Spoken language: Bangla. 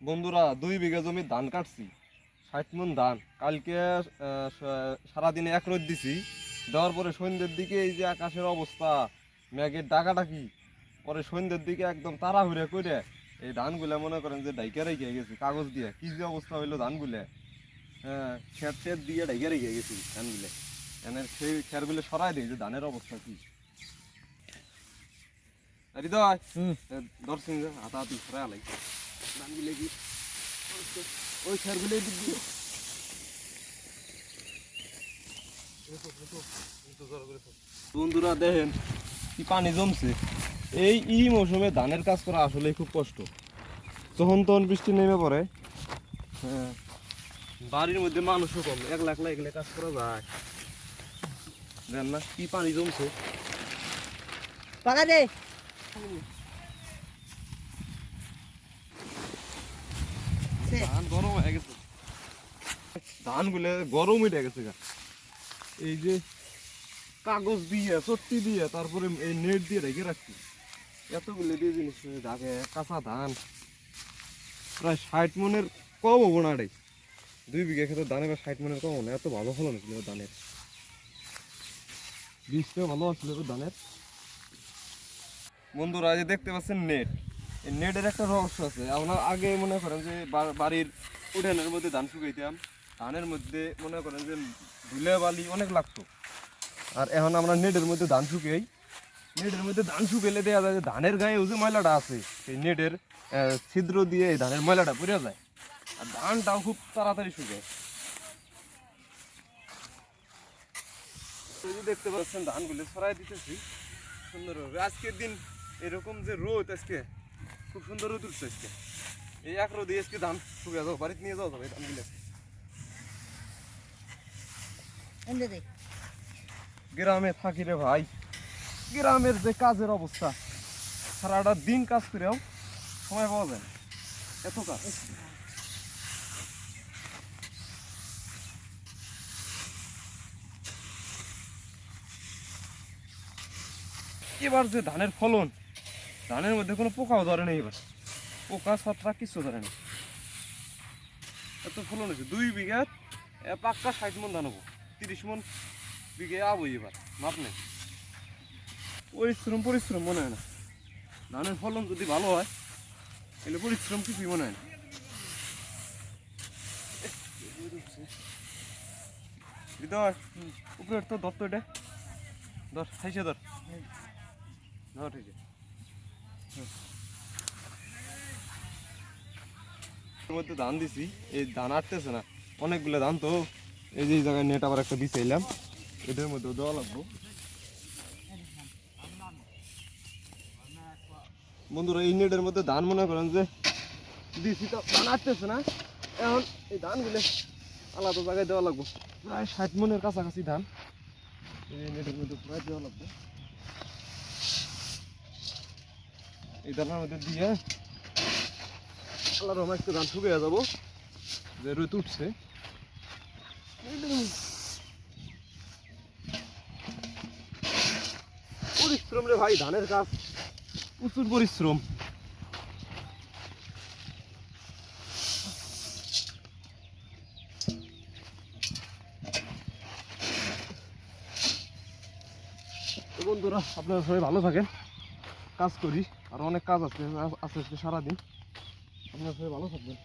বন্ধুরা দুই বিঘা জমি ধান কাটছি। ষাট মন ধান। কালকে সারাদিনে এক রোদ দিছি। দেওয়ার পরে সন্ধ্যের দিকে এই যে আকাশের অবস্থা মেঘের ডাকাডাকি। পরে সন্ধ্যের দিকে একদম তারা তাড়াহুড়ে করে এই ধানগুলা মনে করেন যে ডাইকে রেখে গেছি কাগজ দিয়ে। কি যে অবস্থা হইল ধানগুলা। হ্যাঁ খের টের দিয়ে ডাইকে রেখে গেছি ধানগুলা। এনের সেই খেরগুলো সরাই দিই যে ধানের অবস্থা কি? হৃদয়। হুম। দর্শন হাতাহাতি সরাই বন্ধুরা, দেখেন কি পানি জমছে। এই ই মৌসুমে ধানের কাজ করা আসলে খুব কষ্ট। তখন তখন বৃষ্টি নেমে পড়ে। হ্যাঁ। বাড়ির মধ্যে মানুষও কম, একলা একলা এগুলো কাজ করা যায়। দেন না কি পানি জমছে? পাকা ধান গরম হয়ে গেছে। ধানগুলো গরম হয়ে গেছে এই যে কাগজ দিয়ে চট্টি দিয়ে, তারপরে এই নেট দিয়ে রেখে রাখছি। এতগুলো দিয়ে জিনিস থাকে কাঁচা ধান। প্রায় ষাট মনের কম হব না রে। দুই বিঘা ক্ষেত্রে ধান এবার ষাট মনের কম না, এত ভালো ফলন এবার ধানের। বীজটাও ভালো আসছিল ধানের। বন্ধুরা যে দেখতে পাচ্ছেন নেট। নেটের একটা রহস্য আছে। আমরা আগে মনে করেন যে বাড়ির উঠানের মধ্যে ধান শুকাইতাম। ধানের মধ্যে মনে করেন যে ধুলে বালি অনেক লাগতো। আর এখন আমরা নেটের মধ্যে ধান শুকাই। নেটের মধ্যে ধান শুকাইলে দেওয়া যায় যে ধানের গায়ে যে ময়লাটা আছে, সেই নেটের ছিদ্র দিয়ে এই ধানের ময়লাটা পড়ে যায়। আর ধানটাও খুব তাড়াতাড়ি শুকায় দেখতে পাচ্ছেন, ধানগুলো ছড়াই দিতেছি। সুন্দরভাবে। আজকের দিন এরকম যে রোদ আজকে খুব সুন্দর রোদ উঠছে আজকে। এই এক রোদে আজকে ধান শুকিয়ে যাও বাড়িতে নিয়ে যাওয়া যাবে এই ধানগুলো। গ্রামে থাকি রে ভাই গ্রামের যে কাজের অবস্থা সারাটা দিন কাজ করেও সময় পাওয়া যায় না। এত কাজ। এবার যে ধানের ফলন ধানের মধ্যে কোনো পোকাও ধরে নেই এবার। পোকা ছত্রাক কিছু ধরে নেই। এত ফলন হয়েছে। দুই বিঘা পাক্কা ষাট মন ধান হব। তিরিশ মন বিঘে আবো এবার। মাপ নেই। পরিশ্রম পরিশ্রম মনে হয় না। ধানের ফলন যদি ভালো হয়, তাহলে পরিশ্রম কিছুই মনে হয় না। উপরে তো ধর তো এটা। ধর খাইছে ধর। ধর ঠিক মধ্যে ধান দিছি। এই ধান আটতেছে না। অনেকগুলো ধান তো এই যে জায়গায় নেট আবার একটা বিছাইলাম। এটার মধ্যে দেওয়া লাগবো। বন্ধুরা, এই নেটের মধ্যে ধান মনে করেন যে দিছি তো ধান আটতেছে না। এখন এই ধানগুলো আলাদা জায়গায় দেওয়া লাগবো। প্রায় ষাট মনের কাছাকাছি ধান। এই নেটের মধ্যে প্রায় দেওয়া লাগবে। এই দিয়ে ধান শুকিয়ে যাব। যে উঠছে। পরিশ্রম রে ভাই, ধানের প্রচুর পরিশ্রম। বন্ধুরা, আপনারা সবাই ভালো থাকেন। কাজ করি আর অনেক কাজ আছে আজকে সারাদিন। আপনি সবাই ভালো থাকবেন।